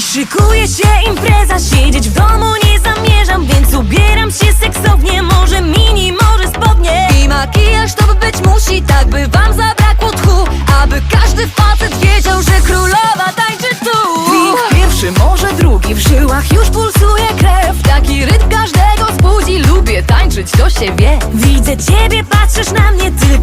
Szykuje się impreza, siedzieć w domu nie zamierzam Więc ubieram się seksownie, może mini, może spodnie. I makijaż to być musi, tak by wam zabrakło tchu Aby każdy facet wiedział, że królowa tańczy tu. Drink pierwszy, może drugi, w żyłach już pulsuje krew. Taki rytm każdego zbudzi, lubię tańczyć, to się wie Widzę ciebie, patrzysz na mnie, tylko